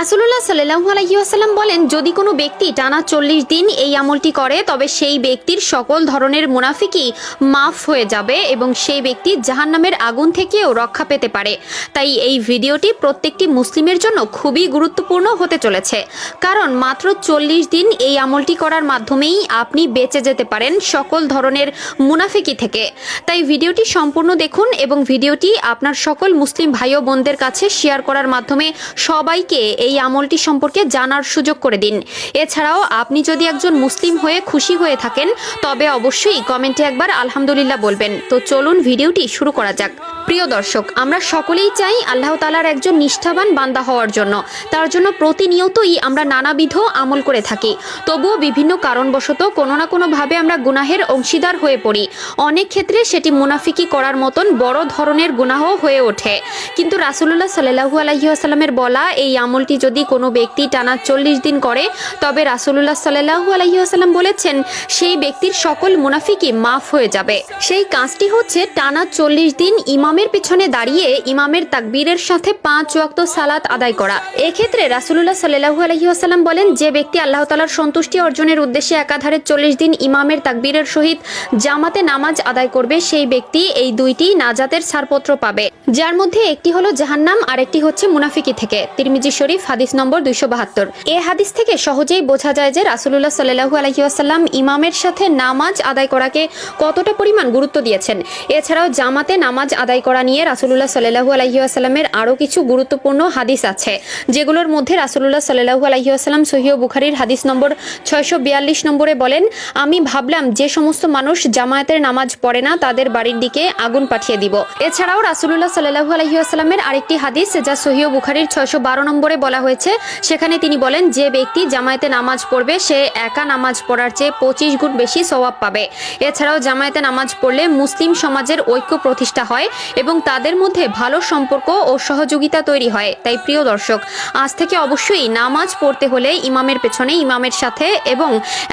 রাসুল্লাহ সাল্লাহু আলহিউসাল্লাম বলেন, যদি কোনো ব্যক্তি টানা চল্লিশ দিন এই আমলটি করে, তবে সেই ব্যক্তির সকল ধরনের মুনাফিকি মাফ হয়ে যাবে এবং সেই ব্যক্তি জাহান্নামের আগুন থেকেও রক্ষা পেতে পারে। তাই এই ভিডিওটি প্রত্যেকটি মুসলিমের জন্য খুবই গুরুত্বপূর্ণ হতে চলেছে। কারণ মাত্র চল্লিশ দিন এই আমলটি করার মাধ্যমেই আপনি বেঁচে যেতে পারেন সকল ধরনের মুনাফিকি থেকে। তাই ভিডিওটি সম্পূর্ণ দেখুন এবং ভিডিওটি আপনার সকল মুসলিম ভাই ও বোনদের কাছে শেয়ার করার মাধ্যমে সবাইকে এই আমলটি সম্পর্কে জানার সুযোগ করে দিন। এছাড়াও আপনি যদি একজন মুসলিম হয়ে খুশি হয়ে থাকেন, তবে অবশ্যই কমেন্টে একবার আলহামদুলিল্লাহ বলবেন। তো চলুন ভিডিওটি শুরু করা যাক। প্রিয় দর্শক, আমরা সকলেই চাই আল্লাহ তালার একজন নিষ্ঠাবান বান্দা হওয়ার জন্য। তার জন্য প্রতিনিয়তই আমরা নানাবিধ আমল করে থাকি। তবুও বিভিন্ন কারণবশত কোনো না কোনোভাবে আমরা গুনাহের অংশীদার হয়ে পড়ি। অনেক ক্ষেত্রে সেটি মুনাফিকি করার মতন বড় ধরনের গুনাহ হয়ে ওঠে। কিন্তু রাসুল্লাহ সাল্লাহু আলহিহাস্লামের বলা এই আমলটি যদি কোনো ব্যক্তি টানা চল্লিশ দিন করে, তবে রাসুল্লাহ সাল্লাহু আলহিহাস্লাম বলেছেন, সেই ব্যক্তির সকল মুনাফিকই মাফ হয়ে যাবে। সেই কাজটি হচ্ছে টানা চল্লিশ দিন ইমামের পিছনে দাঁড়িয়ে ইমামের তাকবীরের সাথে পাঁচ ওয়াক্ত সালাত আদায় করা। এক্ষেত্রে রাসুল্লাহ সাল্লাহু আলহিহাস্লাম বলেন, যে ব্যক্তি আল্লাহ তালার সন্তুষ্টি অর্জনের উদ্দেশ্যে একাধারে চল্লিশ দিন ইমামের তাকবীরের সহিত জামাতে নামাজ আদায় করবে, সেই ব্যক্তি এই দুইটি নাজাতের ছাড়পত্র পাবে। যার মধ্যে একটি হলো জাহান্নাম আর একটি হচ্ছে মুনাফিকি থেকে। তিরমিজি শরীফ হাদিস নম্বর দুইশো বাহাত্তর। এ হাদিস থেকে সহজেই বোঝা যায় যে রাসুল্লাহ সাল্লাহু আলহিউসাল্লাম ইমামের সাথে নামাজ আদায় করাকে কতটা পরিমাণ গুরুত্ব দিয়েছেন। এছাড়াও জামাতে নামাজ আদায় করা নিয়ে রাসুল্লাহ সাল্লাহু আলহিউসাল্লামের আরও কিছু গুরুত্বপূর্ণ হাদিস আছে, যেগুলোর মধ্যে রাসুল্লাহ সাল্লাহু আলহিউসাল্লাম সহিহ বুখারির হাদিস নম্বর ছয়শো বিয়াল্লিশ নম্বরে বলেন, আমি ভাবলাম যে সমস্ত মানুষ জামায়াতের নামাজ পড়ে না, তাদের বাড়ির দিকে আগুন পাঠিয়ে দিব। এছাড়াও রাসুল্লাহ সাল্লাহু আলহিউসাল্লামের আরেকটি হাদিস যা সহিহ বুখারির ছয়শো বারো নম্বরে বলা হয়েছে। সেখানে তিনি বলেন, যে ব্যক্তি জামায়াতে নামাজ পড়বে, সে একা নামাজ পড়ার চেয়ে পঁচিশ গুণ বেশি সওয়াব পাবে। এছাড়াও জামায়াতে নামাজ পড়লে মুসলিম সমাজের ঐক্য প্রতিষ্ঠা হয় এবং তাদের মধ্যে ভালো সম্পর্ক ও সহযোগিতা তৈরি হয়। তাই প্রিয় দর্শক, আজ থেকে অবশ্যই নামাজ পড়তে হলে ইমামের পেছনে ইমামের সাথে এবং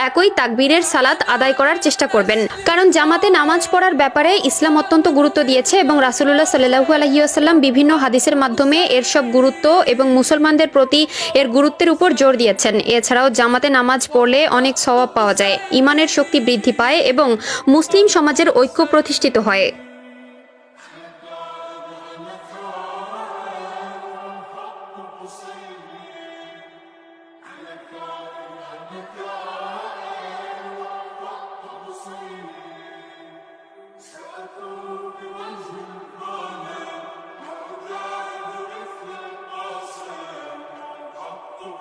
একই তাকবীরের সালাত আদায় করার চেষ্টা করবেন। কারণ জামাতে নামাজ পড়ার ব্যাপারে ইসলাম অত্যন্ত গুরুত্ব দিয়েছে এবং রাসুল্লাহ সাল্লাহু আলহিউসাল্লাম বিভিন্ন হাদিসের মাধ্যমে এর সব গুরুত্ব এবং মুসলমানদের প্রতি এর গুরুত্বের উপর জোর দিয়েছেন। এছাড়াও জামাতে নামাজ পড়লে অনেক স্বভাব পাওয়া যায়। ইমানের শক্তি বৃদ্ধি পায় এবং মুসলিম সমাজের ঐক্য প্রতিষ্ঠিত হয়।